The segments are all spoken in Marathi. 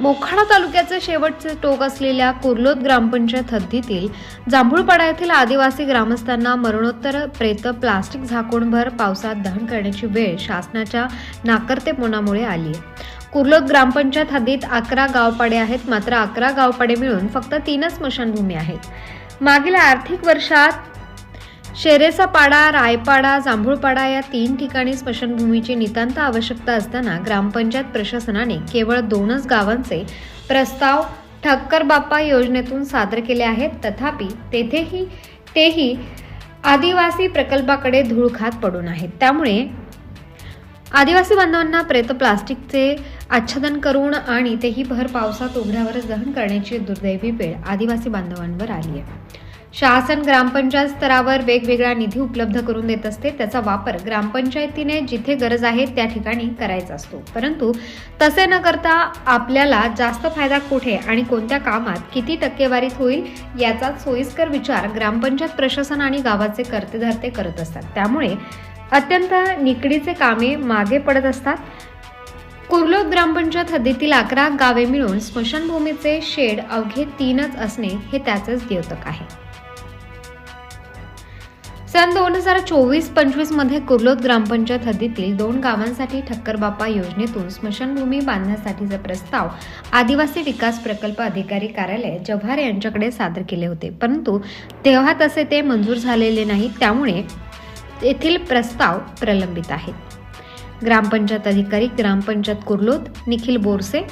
मोखाडा तालुक्याचे शेवटचे टोक असलेल्या कुर्लोद ग्रामपंचायत हद्दीतील जांभूळपाडा येथील आदिवासी ग्रामस्थांना मरणोत्तर प्रेत प्लास्टिक झाकूनभर पावसात दहन करण्याची वेळ शासनाच्या नाकर्तेपणामुळे आली आहे. कुर्लोद ग्रामपंचायत हद्दीत अकरा गावपाडे आहेत मात्र अकरा गावपाडे मिळून फक्त तीनच स्मशानभूमी आहेत. मागील आर्थिक वर्षात शेरेचा पाडा रायपाडा जांभूळपाडा या तीन ठिकाणी स्मशानभूमीची नितांत आवश्यकता असताना ग्रामपंचायत प्रशासनाने केवळ दोनच गावांचे प्रस्ताव ठक्कर बाप्पा योजनेतून सादर केले आहेत. तथापि तेथेही तेही आदिवासी प्रकल्पाकडे धूळ खात पडून आहेत. त्यामुळे आदिवासी बांधवांना प्रेत प्लास्टिकचे आच्छादन करून आणि तेही भर पावसात उघड्यावरच दहन करण्याची दुर्दैवी वेळ आदिवासी बांधवांवर आली आहे. शासन ग्रामपंचायत स्तरावर वेगवेगळा निधी उपलब्ध करून देत असते. त्याचा वापर ग्रामपंचायतीने जिथे गरज आहे त्या ठिकाणी करायचा असतो. परंतु तसे न करता आपल्याला जास्त फायदा कुठे आणि कोणत्या कामात किती टक्केवारीत होईल याचा सोयीस्कर विचार ग्रामपंचायत प्रशासन आणि गावाचे कर्तेधर्ते करत असतात. त्यामुळे अत्यंत निकडीचे कामे मागे पडत असतात. कुर्लोद ग्रामपंचायत हद्दीतील अकरा गावे मिळून स्मशानभूमीचे शेड अवघे तीनच असणे हे त्याचेच द्योतक आहे. सन दोन हजार चोवीस पंचवीसमध्ये कुर्लोत कुर्लोद ग्रामपंचायत हद्दीतील दोन गावांसाठी ठक्करबापा योजनेतून स्मशानभूमी बांधण्यासाठीचा प्रस्ताव आदिवासी विकास प्रकल्प अधिकारी कार्यालय जव्हार यांच्याकडे सादर केले होते. परंतु तेव्हा तसे ते मंजूर झालेले नाही त्यामुळे येथील प्रस्ताव प्रलंबित आहेत ग्रामपंचायत अधिकारी ग्रामपंचायत कुर्लोद निखिल बोरसे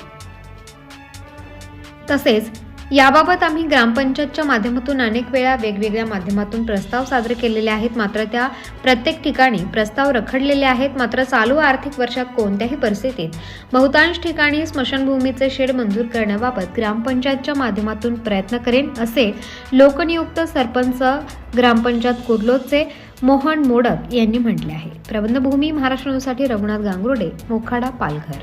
तसेच याबाबत आम्ही ग्रामपंचायतच्या माध्यमातून अनेक वेळा वेगवेगळ्या माध्यमातून प्रस्ताव सादर केलेले आहेत. मात्र त्या प्रत्येक ठिकाणी प्रस्ताव रखडलेले आहेत. मात्र चालू आर्थिक वर्षात कोणत्याही परिस्थितीत बहुतांश ठिकाणी स्मशानभूमीचे शेड मंजूर करण्याबाबत ग्रामपंचायतच्या माध्यमातून प्रयत्न करेन असे लोकनियुक्त सरपंच ग्रामपंचायत कुर्लोदचे मोहन मोडक यांनी म्हटले आहे. प्रबंधभूमी महाराष्ट्रासाठी रघुनाथ गांगुर्डे मोखाडा पालघर.